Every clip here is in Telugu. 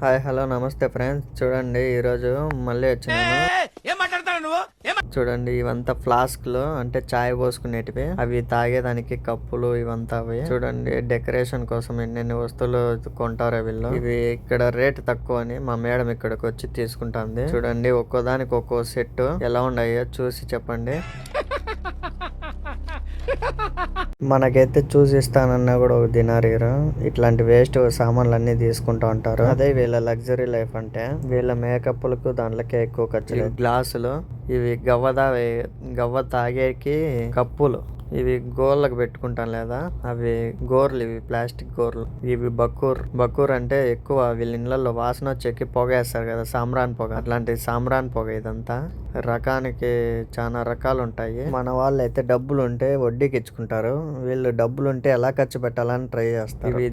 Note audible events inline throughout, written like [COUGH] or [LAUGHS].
హాయ్ హలో నమస్తే ఫ్రెండ్స్. చూడండి ఈరోజు మళ్ళీ వచ్చినాను. ఏం చూడండి ఇవంతా ఫ్లాస్క్లు అంటే చాయ్ పోసుకునేటివి. అవి తాగేదానికి కప్పులు ఇవంతా అవి. చూడండి డెకరేషన్ కోసం ఎన్నెన్ని వస్తువులు కొంటారో వీళ్ళు. ఇవి ఇక్కడ రేట్ తక్కువ అని మా మేడం ఇక్కడికి వచ్చి తీసుకుంటుంది. చూడండి ఒక్కో దానికి ఒక్కో సెట్ ఎలా ఉన్నాయో చూసి చెప్పండి. [LAUGHS] మనకైతే చూసి ఇస్తానన్నా కూడా ఒక దినారీరు ఇట్లాంటి వేస్ట్ సామాన్లు అన్ని తీసుకుంటా ఉంటారు. అదే వీళ్ళ లగ్జరీ లైఫ్ అంటే వీళ్ళ మేకప్లకు దాంట్లోకే ఎక్కువ ఖర్చు గ్లాసులు ఇవి గవ్వ తాగే గవ్వ తాగేకి కప్పులు. ఇవి గోర్లకు పెట్టుకుంటాం లేదా? అవి గోర్లు ఇవి ప్లాస్టిక్ గోర్లు. ఇవి బకూర్. బకూర్ అంటే ఎక్కువ వీళ్ళ ఇళ్ళల్లో వాసన వచ్చేకి పొగ వేస్తారు కదా సామ్రాన్ పొగ. అట్లాంటి సామ్రాన్ పొగ ఇదంతా. రకానికి చాలా రకాలు ఉంటాయి మన వాళ్ళు అయితే డబ్బులు ఉంటే వడ్డీకి ఇచ్చుకుంటారు వీళ్ళు డబ్బులు ఉంటే ఎలా ఖర్చు పెట్టాలని ట్రై చేస్తారు. ఇవి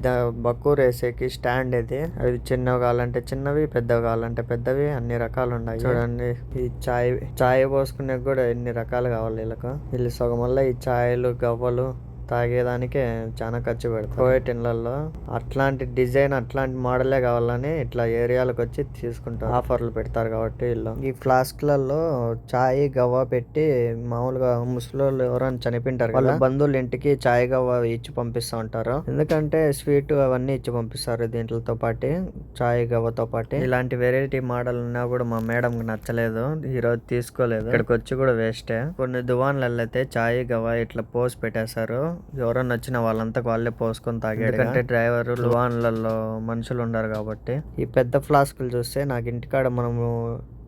బకూర్ వేసేకి స్టాండ్ ఇది. అవి చిన్నవి కావాలంటే చిన్నవి పెద్దవి కావాలంటే పెద్దవి అన్ని రకాలు ఉన్నాయి చూడండి ఈ చాయ్ చాయ్ పోసుకునే కూడా ఎన్ని రకాలు కావాలి వీళ్ళకు. వీళ్ళు సగం వల్ల ఈ చాయ్ కాయలు గవ్వలు తాగేదానికే చాలా ఖర్చు పెడతారు. కోయట్ ఇళ్ళల్లో అట్లాంటి డిజైన్ అట్లాంటి మోడలే కావాలని ఇట్లా ఏరియాలకు వచ్చి తీసుకుంటారు. ఆఫర్లు పెడతారు కాబట్టి వీళ్ళు ఈ ఫ్లాస్క్లలో చాయ్ గవ్వ పెట్టి మామూలుగా ముసలోళ్ళు ఎవరైనా చనిపోయింటారు వాళ్ళ బంధువుల ఇంటికి చాయ్ గవ్వ ఇచ్చి పంపిస్తూ ఉంటారు. ఎందుకంటే స్వీట్ అవన్నీ ఇచ్చి పంపిస్తారు దీంట్లతో పాటు చాయ్ గవ్వతో పాటు. ఇలాంటి వెరైటీ మోడల్ ఉన్నా కూడా మా మేడం నచ్చలేదు. ఈ రోజు తీసుకోలేదు. ఇక్కడికి వచ్చి కూడా వేస్టే. కొన్ని దువాన్లలో అయితే చాయ్ గవ్వ ఇట్లా పోసి పెట్టేశారు. ఎవరన్నా వచ్చిన వాళ్ళంతా వాళ్ళే పోసుకొని తాగాడు ఎందుకంటే డ్రైవర్ దువాన్లలో మనుషులు ఉండరు కాబట్టి. ఈ పెద్ద ఫ్లాస్కులు చూస్తే నాకు ఇంటికాడ మనము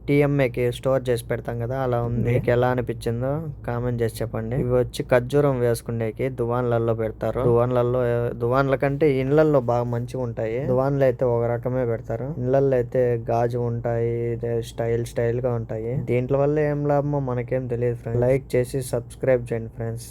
టీఎంఏకి స్టోర్ చేసి పెడతాం కదా అలా ఉంది. మీకు ఎలా అనిపించిందో కామెంట్ చేసి చెప్పండి. ఇవి వచ్చి ఖర్జూరం వేసుకునేకి దువాన్లలో పెడతారు. దువాన్లలో దువాన్ల కంటే ఇండ్లల్లో బాగా మంచిగా ఉంటాయి. దువాన్లు అయితే ఒక రకమే పెడతారు. ఇండ్లల్లో అయితే గాజు ఉంటాయి ఇదే స్టైల్ స్టైల్గా ఉంటాయి. దీంట్లో వల్ల ఏం లాభమో మనకేం తెలియదు ఫ్రెండ్స్. లైక్ చేసి సబ్స్క్రైబ్ చేయండి ఫ్రెండ్స్.